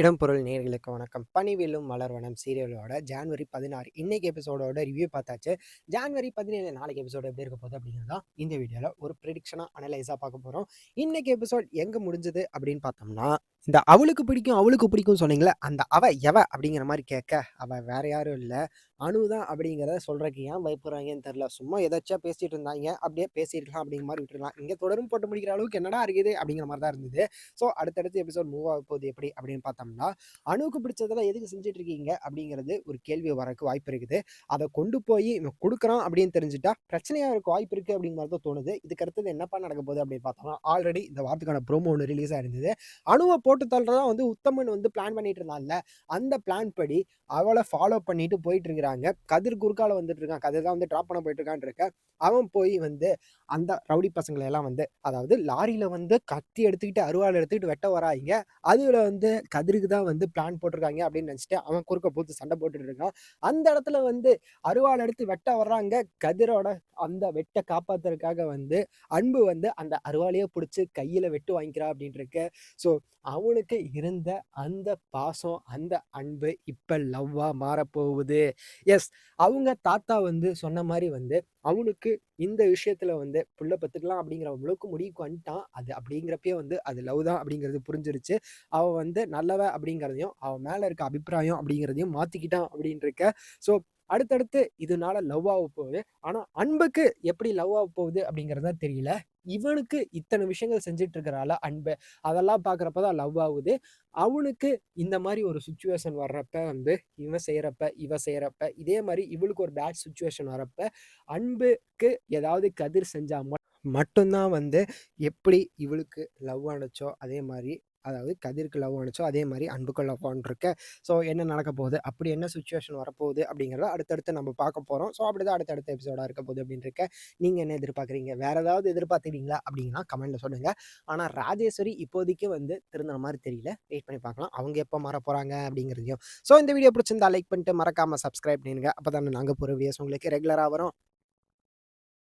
இடம்பொருள் நேர்களுக்கு வணக்கம். பனிவிலும் மலர்வனம் சீரியலோட ஜான்வரி பதினாறு இன்னைக்கு எபிசோடோட ரிவ்யூ பார்த்தாச்சு. ஜான்வரி பதினேழு நாளைக்கு எபிசோடு எப்படி இருக்க போகுது அப்படிங்கிறது தான் இந்த வீடியோவில் ஒரு ப்ரிடிக்ஷனாக அனலைஸாக பார்க்க போகிறோம் இன்னைக்கு எபிசோட் எங்கே முடிஞ்சது அப்படின்னு பார்த்தோம்னா இந்த அவளுக்கு பிடிக்கும் அவளுக்கு பிடிக்கும் சொன்னீங்களே அந்த அவ எவ அப்படிங்கிற மாதிரி கேட்க அவ வேற யாரும் இல்லை அணு தான் அப்படிங்கிறத சொல்றதுக்கு ஏன் பயப்படுறாங்கன்னு தெரில சும்மா எதாச்சியா பேசிட்டு இருந்தாங்க அப்படியே பேசியிருக்கலாம் அப்படிங்கிற மாதிரி விட்டுருலாம் இங்கே தொடரும் போட்டு முடிக்கிற அளவுக்கு என்னடா இருக்குது அப்படிங்கிற மாதிரி தான் இருந்தது. ஸோ அடுத்தடுத்து எபிசோட் மூவ் ஆக போகுது எப்படி அப்படின்னு பார்த்தோம்னா அணுவுக்கு பிடிச்சதெல்லாம் எதுக்கு செஞ்சுட்டு இருக்கீங்க அப்படிங்கிறது ஒரு கேள்வி வரக்கு வாய்ப்பு இருக்குது. அதை கொண்டு போய் இவன் கொடுக்குறான் அப்படின்னு தெரிஞ்சுட்டா பிரச்சனையாக இருக்க வாய்ப்பு இருக்குது அப்படிங்கிற மாதிரி தான் தோணுது. இதுக்கு அடுத்தது என்னப்பா நடக்க போகுது அப்படின்னு பார்த்தோம்னா ஆல்ரெடி இந்த வாரத்துக்கான ப்ரோமோ ஒன்று ரிலீஸ் ஆயிருந்தது. அணுவை போட்டு தள்ளுறதா வந்து உத்தமன் வந்து பிளான் பண்ணிட்டு இருந்தான்ல. அந்த பிளான் படி அவளை ஃபாலோ பண்ணிட்டு போயிட்டு இருக்கிறாங்க. கதிர் குறுக்கால வந்துட்டு இருக்கான். கதிர் தான் வந்து ட்ராப் பண்ண போயிட்டு இருக்கான்னு இருக்க. அவன் போய் வந்து அந்த ரவுடி பசங்களை எல்லாம் வந்து அதாவது லாரியில வந்து கத்தி எடுத்துக்கிட்டு அருவாள் எடுத்துக்கிட்டு வெட்ட வராங்க. அதுல வந்து கதிருக்கு தான் வந்து பிளான் போட்டிருக்காங்க அப்படின்னு நினைச்சிட்டு அவன் குறுக்க போத்து சண்டை போட்டுட்டு இருக்கான். அந்த இடத்துல வந்து அருவாள் எடுத்து வெட்ட வர்றாங்க. கதிரோட அந்த வெட்ட காப்பாத்துறதுக்காக வந்து அன்பு வந்து அந்த அருவாளையே பிடிச்சி கையில வெட்டு வாங்கிக்கிறா அப்படின்னு இருக்கு. ஸோ அவனுக்கு இருந்த அந்த பாசம் அந்த அன்பு இப்போ லவ்வாக மாறப்போகுது. எஸ் அவங்க தாத்தா வந்து சொன்ன மாதிரி வந்து அவனுக்கு இந்த விஷயத்தில் வந்து புள்ள பத்துக்கலாம் அப்படிங்கிற அவ்வளோக்கு முடிவுக்கு வந்துட்டான். அது அப்படிங்கிறப்பே வந்து அது லவ் தான் அப்படிங்கிறது புரிஞ்சிருச்சு. அவன் வந்து நல்லவ அப்படிங்கிறதையும் அவன் மேலே இருக்க அபிப்பிராயம் அப்படிங்கிறதையும் மாற்றிக்கிட்டான் அப்படின்ட்டு இருக்க ஸோ அடுத்தடுத்து இதனால லவ் ஆக போகுது. ஆனால் அன்புக்கு எப்படி லவ் ஆக போகுது அப்படிங்கிறதா தெரியல. இவனுக்கு இத்தனை விஷயங்கள் செஞ்சுட்டு இருக்கிறால அன்பு. அதெல்லாம் பார்க்குறப்ப தான் லவ் ஆகுது அவனுக்கு இந்த மாதிரி ஒரு சுச்சுவேஷன் வர்றப்ப வந்து இவன் செய்கிறப்ப இவ செய்கிறப்ப இதே மாதிரி இவளுக்கு ஒரு பேட் சுச்சுவேஷன் வரப்ப அன்புக்கு ஏதாவது கதிர் செஞ்சால் மட்டும்தான் வந்து எப்படி இவளுக்கு லவ் ஆனச்சோ அதே மாதிரி அதாவது கதிர்க்கு லவ் அணைச்சோ அதே மாதிரி அன்புக்கு லவ் இருக்க. ஸோ என்ன நடக்க போகுது? அப்படி என்ன சுச்சுவேஷன் வரப்போகுது? அப்படிங்கிறத அடுத்தடுத்து நம்ம பார்க்க போகிறோம் ஸோ அப்படி தான் அடுத்தடுத்த எபிசோடாக இருக்க போகுது அப்படின்னு இருக்க நீங்கள் என்ன எதிர்பார்க்குறீங்க? வேற ஏதாவது எதிர்பார்த்துறீங்களா அப்படின்னா கமெண்ட்டில் சொல்லுங்கள் ஆனால் ராஜேஸ்வரி இப்போதைக்கு வந்து திருந்தின மாதிரி தெரியல. வெயிட் பண்ணி பார்க்கலாம். அவங்க எப்போ மாற போகிறாங்க அப்படிங்கிறதையும். ஸோ இந்த வீடியோ பிடிச்சிருந்தா லைக் பண்ணிட்டு மறக்காமல் சப்ஸ்கிரைப் பண்ணுங்க அப்போ தானே நாங்கள் போகிற வீடியோஸ் உங்களுக்கு ரெகுலராக வரும்.